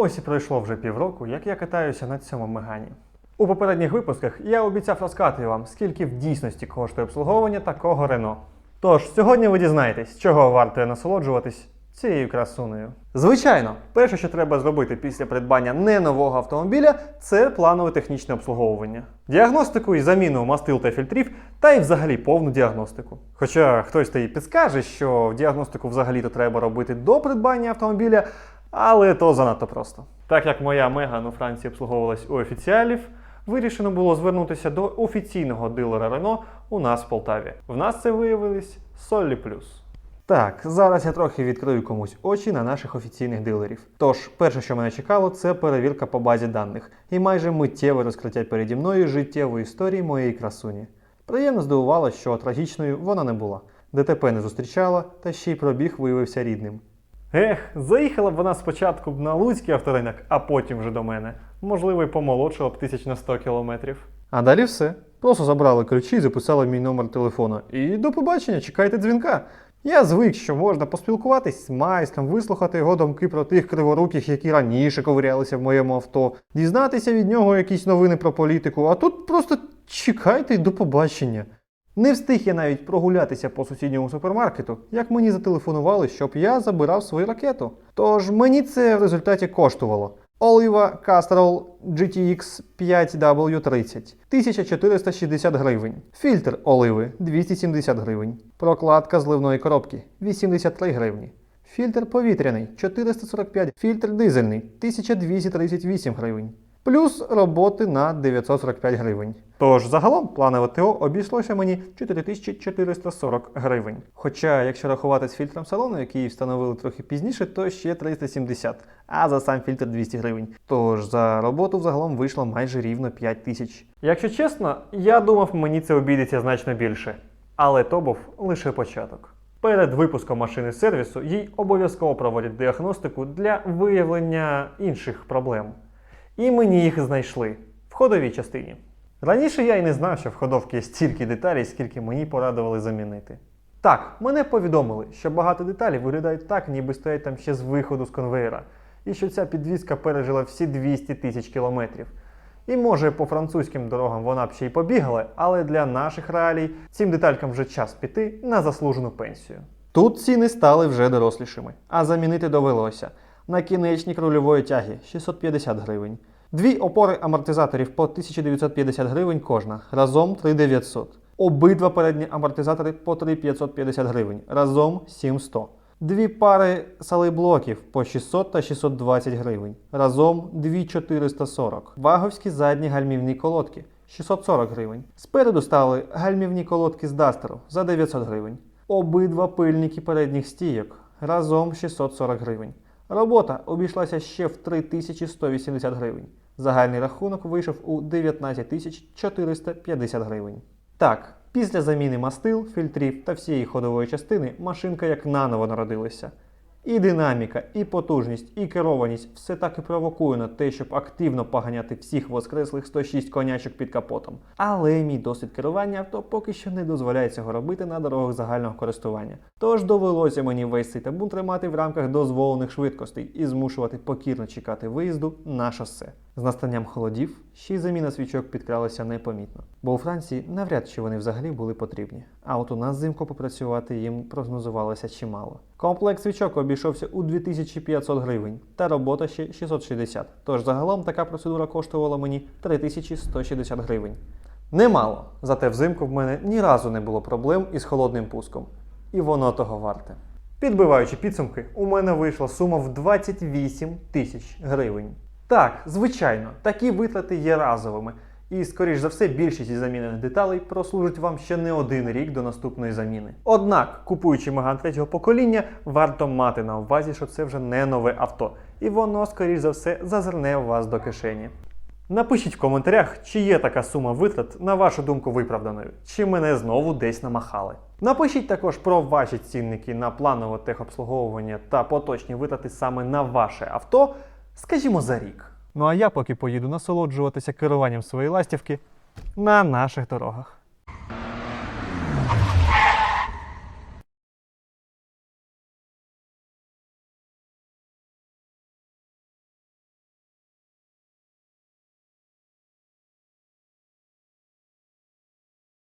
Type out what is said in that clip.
Ось і пройшло вже півроку, як я катаюся на цьому мегані. У попередніх випусках я обіцяв розказати вам, скільки в дійсності коштує обслуговування такого Рено. Тож, сьогодні ви дізнаєтесь, чого варто насолоджуватись цією красунею. Звичайно, перше, що треба зробити після придбання не нового автомобіля, це планове технічне обслуговування. Діагностику і заміну мастил та фільтрів, та й взагалі повну діагностику. Хоча хтось та й підскаже, що діагностику взагалі-то треба робити до придбання автомобіля, але то занадто просто. Так як моя Меган у Франції обслуговувалась у офіціалів, вирішено було звернутися до офіційного дилера Рено у нас в Полтаві. В нас це виявились Соллі Плюс. Так, зараз я трохи відкрию комусь очі на наших офіційних дилерів. Тож, перше, що мене чекало, це перевірка по базі даних і майже миттєве розкриття переді мною життєвої історії моєї красуні. Приємно здивувало, що трагічною вона не була. ДТП не зустрічала, та ще й пробіг виявився рідним. Ех, заїхала б вона спочатку б на Луцький авторинок, а потім вже до мене. Можливо, й помолодшала б тисяч на 100 кілометрів. А далі все. Просто забрали ключі і записали мій номер телефона. І до побачення, чекайте дзвінка. Я звик, що можна поспілкуватись з майстром, вислухати його думки про тих криворуких, які раніше ковирялися в моєму авто, дізнатися від нього якісь новини про політику, а тут просто чекайте й до побачення. Не встиг я навіть прогулятися по сусідньому супермаркету, як мені зателефонували, щоб я забирав свою ракету. Тож мені це в результаті коштувало. Олива Castrol GTX 5W30 1460 гривень. Фільтр оливи 270 гривень. Прокладка зливної коробки 83 гривні. Фільтр повітряний 445, фільтр дизельний 1238 гривень. Плюс роботи на 945 гривень. Тож загалом планове ТО обійшлося мені 4440 гривень. Хоча, якщо рахувати з фільтром салону, який встановили трохи пізніше, то ще 370, а за сам фільтр 200 гривень. Тож за роботу взагалом вийшло майже рівно 5 тисяч. Якщо чесно, я думав, мені це обійдеться значно більше. Але то був лише початок. Перед випуском машини сервісу їй обов'язково проводять діагностику для виявлення інших проблем. І мені їх знайшли в ходовій частині. Раніше я й не знав, що в ходовці є стільки деталей, скільки мені порадували замінити. Так, мене повідомили, що багато деталей виглядають так, ніби стоять там ще з виходу з конвейера, і що ця підвізка пережила всі 200 тисяч кілометрів. І може по французьким дорогам вона б ще й побігала, але для наших реалій цим деталькам вже час піти на заслужену пенсію. Тут ціни стали вже дорослішими, а замінити довелося. Накінечник рульової тяги 650 гривень. Дві опори амортизаторів по 1950 гривень кожна, разом 3900. Обидва передні амортизатори по 3550 гривень, разом 700. Дві пари салейблоків по 600 та 620 гривень, разом 2440. Ваговські задні гальмівні колодки 640 гривень. Спереду стали гальмівні колодки з Дастеру за 900 гривень. Обидва пильники передніх стійок разом 640 гривень. Робота обійшлася ще в 3180 гривень. Загальний рахунок вийшов у 19 450 гривень. Так, після заміни мастил, фільтрів та всієї ходової частини машинка як наново народилася. І динаміка, і потужність, і керованість все так і провокує на те, щоб активно поганяти всіх воскреслих 106 конячок під капотом. Але мій досвід керування авто поки що не дозволяє цього робити на дорогах загального користування. Тож довелося мені весь цей табун тримати в рамках дозволених швидкостей і змушувати покірно чекати виїзду на шосе. З настанням холодів ще й заміна свічок підкралася непомітно, бо у Франції навряд чи вони взагалі були потрібні. А от у нас взимку попрацювати їм прогнозувалося чимало. Комплект свічок обійшовся у 2500 гривень, та робота ще 660. Тож загалом така процедура коштувала мені 3160 гривень. Немало, зате взимку в мене ні разу не було проблем із холодним пуском. І воно того варте. Підбиваючи підсумки, у мене вийшла сума в 28 тисяч гривень. Так, звичайно, такі витрати є разовими. І, скоріш за все, більшість із замінених деталей прослужить вам ще не один рік до наступної заміни. Однак, купуючи Меган третього покоління, варто мати на увазі, що це вже не нове авто, і воно, скоріш за все, зазирне у вас до кишені. Напишіть в коментарях, чи є така сума витрат, на вашу думку, виправданою, чи мене знову десь намахали. Напишіть також про ваші цінники на планове техобслуговування та поточні витрати саме на ваше авто, скажімо, за рік. Ну а я поки поїду насолоджуватися керуванням своєї ластівки на наших дорогах.